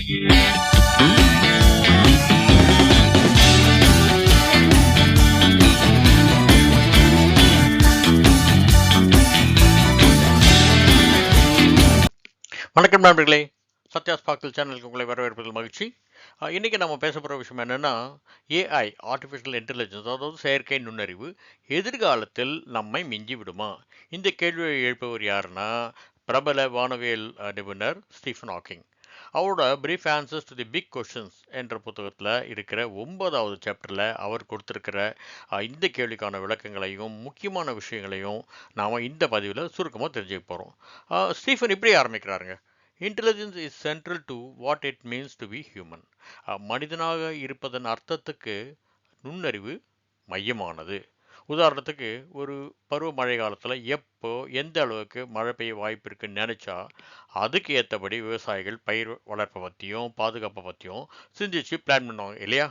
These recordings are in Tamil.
வணக்கம் நண்பர்களே. சத்யாஸ் ஸ்பார்க்கிள் சேனலுக்கு உங்களை வரவேற்பதில் மகிழ்ச்சி. இன்றைக்கி நம்ம பேச போகிற விஷயம் என்னென்னா ஏஐ ஆர்டிஃபிஷியல் இன்டெலிஜென்ஸ் அதாவது செயற்கை நுண்ணறிவு எதிர்காலத்தில் நம்மை மிஞ்சி விடுமா? இந்த கேள்வியை எழுப்பவர் யாருன்னா பிரபல வானவியல் நிபுணர் ஸ்டீஃபன் ஹாக்கிங். அவரோட brief answers to the big questions என்ற புத்தகத்தில் இருக்கிற ஒன்பதாவது சாப்டரில் அவர் கொடுத்துருக்கிற இந்த கேள்விக்கான விளக்கங்களையும் முக்கியமான விஷயங்களையும் நாம் இந்த பதிவில் சுருக்கமாக தெரிஞ்சுக்க போகிறோம் ஸ்டீஃபன் இப்படி ஆரம்பிக்கிறாருங்க. Intelligence is central to what it means to be human மனிதனாக இருப்பதன் அர்த்தத்துக்கு நுண்ணறிவு மையமானது. உதாரணத்துக்கு ஒரு பருவமழை காலத்தில் எப்போ எந்த அளவுக்கு மழை பெய்ய வாய்ப்பு இருக்குன்னு நினச்சா அதுக்கு ஏற்றபடி விவசாயிகள் பயிர் வளர்ப்பை பற்றியும் பாதுகாப்பை பற்றியும் சிந்திச்சு பிளான் பண்ணுவாங்க இல்லையா?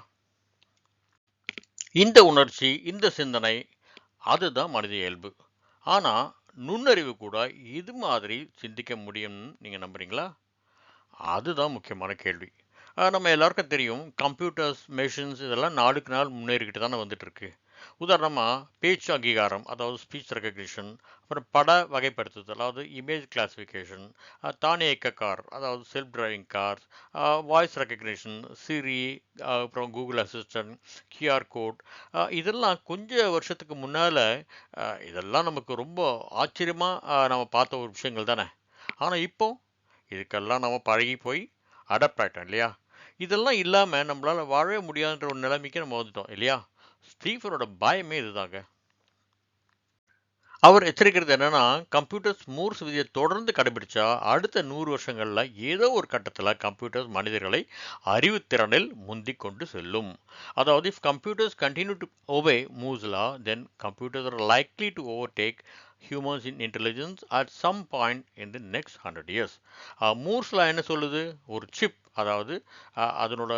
இந்த உணர்ச்சி இந்த சிந்தனை அதுதான் மனித இயல்பு. ஆனால் நுண்ணறிவு கூட இது மாதிரி சிந்திக்க முடியும்னு நீங்கள் நம்புறீங்களா? அதுதான் முக்கியமான கேள்வி. நம்ம எல்லாருக்கும் தெரியும் கம்ப்யூட்டர்ஸ் மெஷின்ஸ் இதெல்லாம் நாளுக்கு நாள் முன்னேறிக்கிட்டு தானே வந்துட்டுருக்கு உதாரணமாக பேச்சு அங்கீகாரம் அதாவது ஸ்பீச் ரெக்கக்னிஷன் அப்புறம் பட வகைப்படுத்துதல் அதாவது இமேஜ் கிளாசிஃபிகேஷன் தானியக்க கார் அதாவது self driving car voice recognition Siri அப்புறம் கூகுள் அசிஸ்டன்ட் கியூஆர் கோட் இதெல்லாம் கொஞ்சம் வருஷத்துக்கு முன்னால் இதெல்லாம் நமக்கு ரொம்ப ஆச்சரியமாக நம்ம பார்த்த ஒரு விஷயங்கள் தானே. ஆனால் இப்போ இதுக்கெல்லாம் நம்ம பழகி போய் அடாப்ட் ஆகிட்டோம் இல்லையா? இதெல்லாம் இல்லாமல் நம்மளால் வாழவே முடியாதுன்ற ஒரு நிலைமைக்கு நம்ம வந்துட்டோம் இல்லையா? ஸ்டீஃபனோட பயமே இதுதாங்க. அவர் எச்சரிக்கிறது என்னன்னா கம்ப்யூட்டர்ஸ் மூர்ஸ் விதியை தொடர்ந்து கடைபிடிச்சா அடுத்த நூறு வருஷங்கள்ல ஏதோ ஒரு கட்டத்தில் கம்ப்யூட்டர்ஸ் மனிதர்களை அறிவுத்திறனில் முந்தி கொண்டு செல்லும். அதாவது if computers continue to obey Moore's law then computers are likely to overtake humans in intelligence at some point in the next hundred years Moore's law என்ன சொல்லுது? ஒரு சிப் அதாவது அதனோட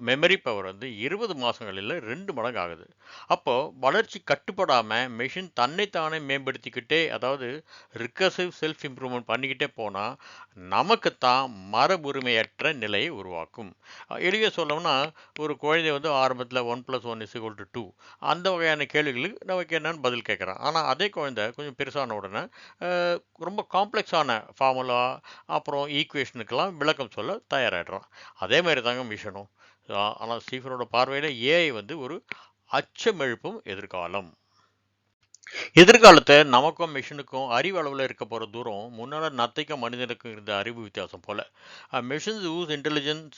மெமரி பவர் வந்து இருபது மாதங்களில் ரெண்டு மடங்கு ஆகுது. அப்போது வளர்ச்சி கட்டுப்படாமல் மெஷின் தன்னைத்தானே மேம்படுத்திக்கிட்டே அதாவது ரிக்கர்சிவ் செல்ஃப் இம்ப்ரூவ்மெண்ட் பண்ணிக்கிட்டே போனால் நமக்குத்தான் மரபுரிமையற்ற நிலையை உருவாக்கும். எளிய சொல்லணும்னா ஒரு குழந்தை வந்து ஆரம்பத்தில் one plus one is two two அந்த வகையான கேள்விகளுக்கு நமக்கு என்னென்னு பதில் கேட்குறான். ஆனால் அதே குழந்தை கொஞ்சம் பெருசான உடனே ரொம்ப காம்ப்ளெக்ஸான ஃபார்முலா அப்புறம் ஈக்குவேஷனுக்கெல்லாம் விளக்கம் சொல்ல தயாராகிடுறான் அதே மாதிரி தாங்க மிஷனும் ஆனால் ஸ்டீஃபனோட பார்வையில் ஏஐ வந்து ஒரு அச்சமெழுப்பும் எதிர்காலம். எதிர்காலத்தை நமக்கும் மிஷினுக்கும் அறிவு அளவில் இருக்க போகிற தூரம் முன்னால் நத்தைக்கும் மனிதனுக்கும் இருந்த அறிவு வித்தியாசம் போல். Machines use intelligence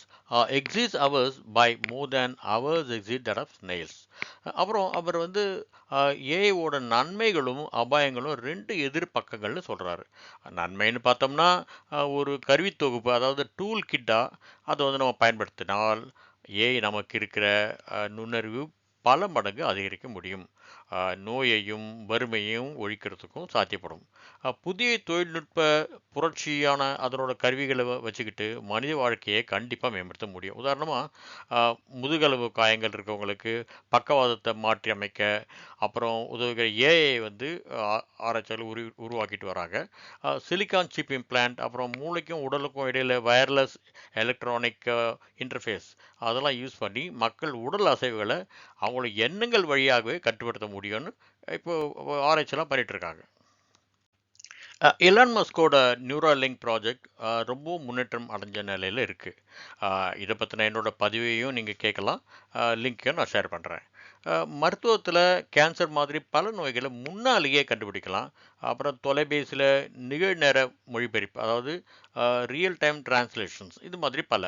exceeds ours by more than ours exceed that of snails அப்புறம் அவர் வந்து ஏஐவோட நன்மைகளும் அபாயங்களும் ரெண்டு எதிர்பக்கங்கள்னு சொல்கிறாரு நன்மைன்னு பார்த்தோம்னா ஒரு கருவி தொகுப்பு அதாவது டூல் கிட்டாக அதை வந்து நம்ம பயன்படுத்தினால் ஏஐ நமக்கு இருக்கிற நுண்ணறிவு பல மடங்கு அதிகரிக்க முடியும். நோயையும் வறுமையையும் ஒழிக்கிறதுக்கும் சாத்தியப்படும். புதிய தொழில்நுட்ப புரட்சியான அதனோட கருவிகளை வச்சுக்கிட்டு மனித வாழ்க்கையை கண்டிப்பாக மேம்படுத்த முடியும். உதாரணமாக முதுகெலும்பு காயங்கள் இருக்கவங்களுக்கு பக்கவாதத்தை மாற்றி அமைக்க அப்புறம் உதவுகிற ஏஐ வந்து ஆ- உரு உருவாக்கிட்டு வராங்க. சிலிக்கான் சிப் இம்ப்ளான்ட் அப்புறம் மூளைக்கும் உடலுக்கும் இடையில வயர்லெஸ் எலக்ட்ரானிக் இன்டர்ஃபேஸ் அதெல்லாம் யூஸ் பண்ணி மக்கள் உடல் அசைவுகளை அவங்களோட எண்ணங்கள் வழியாகவே கட்டுப்படுத்த முடியும்னு இப்போ ஆராய்ச்சியெல்லாம் பண்ணிட்டு இருக்காங்க எலான் மஸ்கோட நியூராலிங்க் ப்ராஜெக்ட் ரொம்ப முன்னேற்றம் அடைஞ்ச நிலையில் இருக்குது இதை பற்றின என்னோட பதிவையும் நீங்கள் கேட்கலாம். லிங்க்கையும் நான் ஷேர் பண்ணுறேன் மருத்துவத்தில் கேன்சர் மாதிரி பல நோய்களை முன்னாலேயே கண்டுபிடிக்கலாம். அப்புறம் தொலைபேசியில் நிகழ்நேர மொழிபெயர்ப்பு அதாவது ரியல் டைம் டிரான்ஸ்லேஷன்ஸ் இது மாதிரி பல.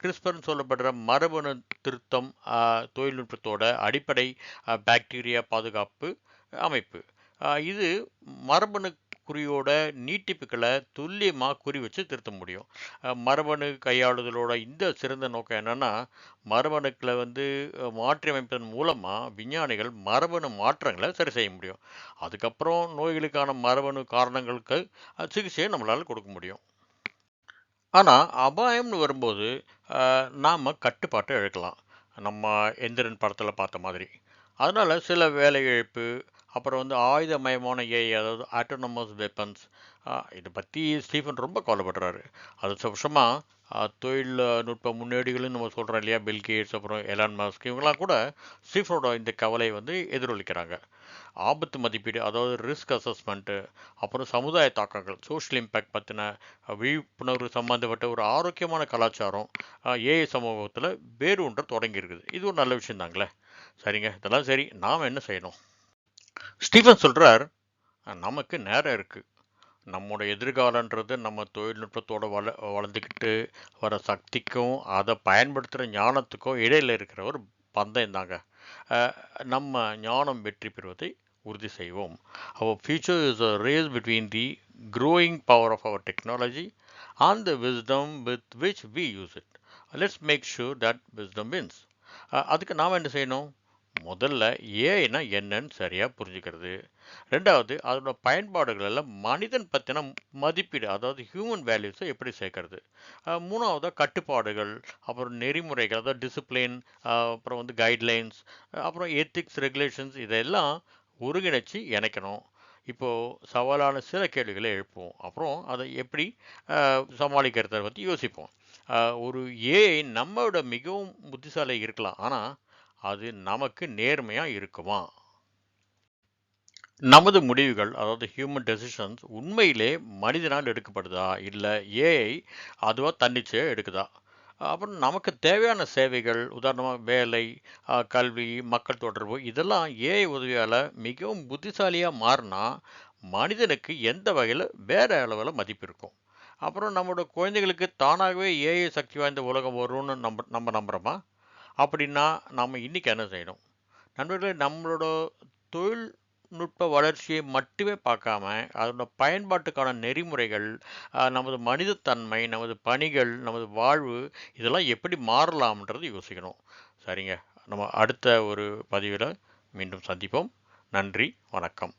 கிறிஸ்பர்னு சொல்லப்படுற மரபணு திருத்தம் தொழில்நுட்பத்தோட அடிப்படை பாக்டீரியா பாதுகாப்பு அமைப்பு. இது மரபணு குறியோட நீட்டிப்புகளை துல்லியமாக குறி வச்சு திருத்த முடியும். மரபணு கையாளுதலோட இந்த சிறந்த நோக்கம் என்னன்னா மரபணுக்களை வந்து மாற்றியமைப்பதன் மூலமாக விஞ்ஞானிகள் மரபணு மாற்றங்களை சரி செய்ய முடியும். அதுக்கப்புறம் நோய்களுக்கான மரபணு காரணங்களுக்கு சிகிச்சையை நம்மளால் கொடுக்க முடியும். ஆனால் அபாயம்னு வரும்போது நாம் கட்டுப்பாட்டை இழக்கலாம். நம்ம எந்திரன் படத்தில் பார்த்த மாதிரி. அதனால் சில வேலை இழப்பு அப்புறம் வந்து ஆயுதமயமான ஏஐ அதாவது ஆட்டோனமஸ் வெப்பன்ஸ் இதை பற்றி ஸ்டீஃபன் ரொம்ப கவலைப்படுறாரு. அது வருஷமாக தொழில்நுட்ப முன்னேடிகளும் நம்ம சொல்கிறோம் இல்லையா பில் கேட்ஸ் அப்புறம் எலான் மாஸ்க் இவங்கெல்லாம் கூட ஸ்டீஃபனோட இந்த கவலையை வந்து எதிரொலிக்கிறாங்க. ஆபத்து மதிப்பீடு அதாவது ரிஸ்க் அசஸ்மெண்ட்டு அப்புறம் சமுதாய தாக்கங்கள் சோஷியல் இம்பேக்ட் பற்றின விழிப்புணர்வு சம்மந்தப்பட்ட ஒரு ஆரோக்கியமான கலாச்சாரம் ஏஐ சமூகத்தில் வேறு ஒன்று தொடங்கி இருக்குது இது ஒரு நல்ல விஷயம் தாங்களே சரிங்க இதெல்லாம் சரி நாம் என்ன செய்யணும்? ஸ்டீஃபன் சொல்கிறார் நமக்கு நேரம் இருக்குது நம்மோட எதிர்காலன்றது நம்ம தொழில்நுட்பத்தோட வள வளர்ந்துக்கிட்டு வர சக்திக்கும் அதை பயன்படுத்துகிற ஞானத்துக்கும் இடையில் இருக்கிற ஒரு பந்தயம் தாங்க நம்ம ஞானம் வெற்றி பெறுவதை உறுதி செய்வோம். Our future is a race between the growing power of our technology and the wisdom with which we use it let's make sure that wisdom wins அதுக்கு நாம் என்ன செய்யணும்? முதல்ல ஏஐனா என்னன்னு சரியாக புரிஞ்சுக்கிறது. ரெண்டாவது அதோட பயன்பாடுகளெல்லாம் மனிதன் பற்றின மதிப்பீடு அதாவது ஹியூமன் வேல்யூஸை எப்படி சேர்க்கறது. மூணாவதாக கட்டுப்பாடுகள் அப்புறம் நெறிமுறைகள் அதாவது டிசிப்ளின் அப்புறம் வந்து கைட்லைன்ஸ் அப்புறம் எத்திக்ஸ் ரெகுலேஷன்ஸ் இதெல்லாம் ஒருங்கிணைச்சு இணைக்கணும். இப்போது சவாலான சில கேள்விகளை எழுப்புவோம். அப்புறம் அதை எப்படி சமாளிக்கிறத பற்றி யோசிப்போம். ஒரு ஏஐ நம்மளோட மிகவும் புத்திசாலி இருக்கலாம். ஆனால் அது நமக்கு நேர்மையாக இருக்குமா? நமது முடிவுகள் அதாவது ஹியூமன் டெசிஷன்ஸ் உண்மையிலே மனிதனால் எடுக்கப்படுதா? இல்லை ஏஐ அதுவாக தன்னிச்சையாக எடுக்குதா? அப்புறம் நமக்கு தேவையான சேவைகள் உதாரணமாக வேலை கல்வி மக்கள் தொடர்பு இதெல்லாம் ஏஐ உதவியால் மிகவும் புத்திசாலியாக மாறினா மனிதனுக்கு எந்த வகையில் வேறு அளவில் மதிப்பு இருக்கும்? அப்புறம் நம்மளோட குழந்தைகளுக்கு தானாகவே ஏஐ சக்தி வாய்ந்த உலகம் வரும்னு நம்ப நம்ம நம்புகிறோமா அப்படின்னா நம்ம இன்றைக்கி என்ன செய்யணும்? நண்பர்களே நம்மளோட தொழில்நுட்ப வளர்ச்சியை மட்டுமே பார்க்காம அதோட பயன்பாட்டுக்கான நெறிமுறைகள் நமது மனிதத்தன்மை நமது பணிகள் நமது வாழ்வு இதெல்லாம் எப்படி மாறலாம்ன்றது யோசிக்கணும். சரிங்க. நம்ம அடுத்த ஒரு பதிவில் மீண்டும் சந்திப்போம். நன்றி வணக்கம்.